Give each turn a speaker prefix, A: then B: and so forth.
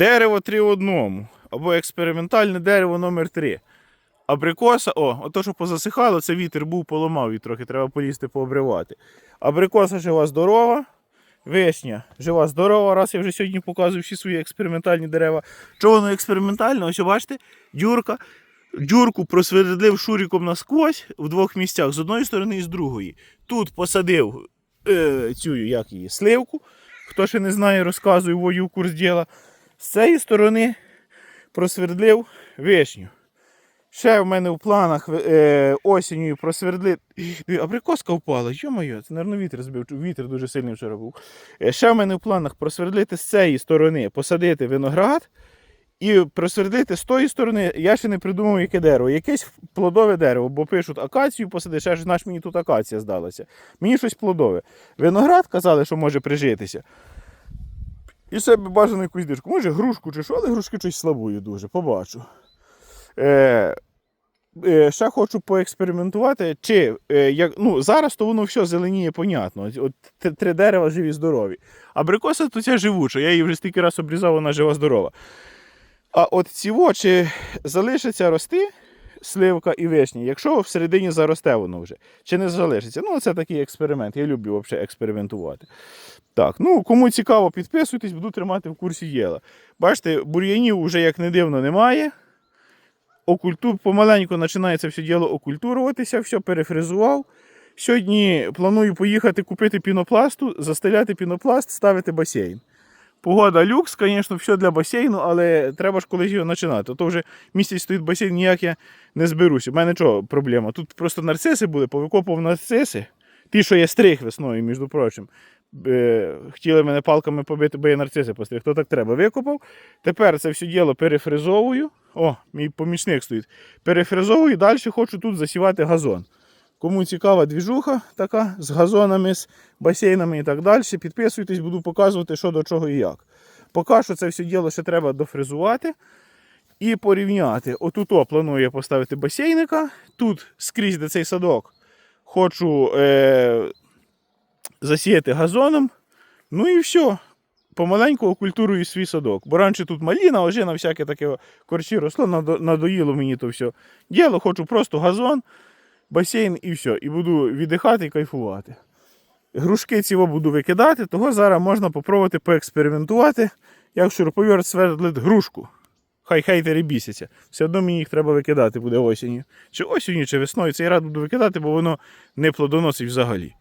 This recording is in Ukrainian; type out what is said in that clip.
A: Дерево 3 в одному. Або експериментальне дерево номер 3 Абрикоса, о, ото, що позасихало, це вітер був, поламав її трохи, треба полізти пообривати. Абрикоса жива здорова. Вишня жива здорова, раз я вже сьогодні показую всі свої експериментальні дерева. Чого воно експериментальне? Ось бачите, дюрка. Дюрку просвердлив шуріком насквозь в двох місцях з одної сторони і з другої. Тут посадив е, цю як її, сливку. Хто ще не знає, розказую, вводю в курс діла. З цієї сторони просвердлив вишню. Ще в мене в планах е, осінню просвердлити. Абрикоска впала, йо-моє, це, мабуть, вітер збив. Вітер дуже сильний вчора був. Е, ще в мене в планах просвердлити з цієї сторони, посадити виноград і просвердлити з тої сторони. Я ще не придумав, яке дерево. Якесь плодове дерево, бо пишуть акацію посади, ще ж наш мені тут акація здалася. Мені щось плодове. Виноград казали, що може прижитися. І себе бажано якусь дишку. Може грушку чи що, але грушки щось слабую дуже, побачу. Е, е, ще хочу поекспериментувати, чи е, як, ну, зараз то воно все зеленіє, понятно. От, три дерева живі, здорові. Абрикоса то ця живуча, я її вже стільки раз обрізав, вона жива здорова. А от ці чи залишиться рости сливка і вишня, якщо всередині заросте воно вже, чи не залишиться. Ну, це такий експеримент. Я люблю взагалі експериментувати. Так, ну кому цікаво, підписуйтесь, буду тримати в курсі діла. Бачите, бур'янів вже як не дивно немає. Окультур, помаленьку починається все діло окультуруватися, все перефризував. Сьогодні планую поїхати купити пінопласту, застеляти пінопласт, ставити басейн. Погода люкс, звісно, все для басейну, але треба ж колись його починати. То вже місяць стоїть басейн, ніяк я не зберуся. У мене чого проблема? Тут просто нарциси були, повикопав нарциси. Ті, що я стриг весною, між прочим. Е, хотіли мене палками побити, бо я нарциси постриг. То так треба. Викопав. Тепер це все діло перефризовую. О, мій помічник стоїть. Перефризовую і далі хочу тут засівати газон. Кому цікава двіжуха така з газонами, з басейнами і так далі, підписуйтесь, буду показувати, що до чого і як. Поки що це все діло ще треба дофризувати і порівняти. Отут планую я поставити басейника. Тут скрізь де цей садок хочу е- засіяти газоном. Ну і все. Помаленьку окультурую свій садок. Бо раніше тут маліна, ожина, всяке таке корчі росло, надоїло мені то все. Діло, хочу просто газон, басейн і все. І буду віддихати і кайфувати. Грушки ці буду викидати, того зараз можна попробувати поекспериментувати, як шуруповерт свердлить грушку. Хай хейтери бісяться. Все одно мені їх треба викидати буде осінню. Чи осінню, чи весною. Цей рад буду викидати, бо воно не плодоносить взагалі.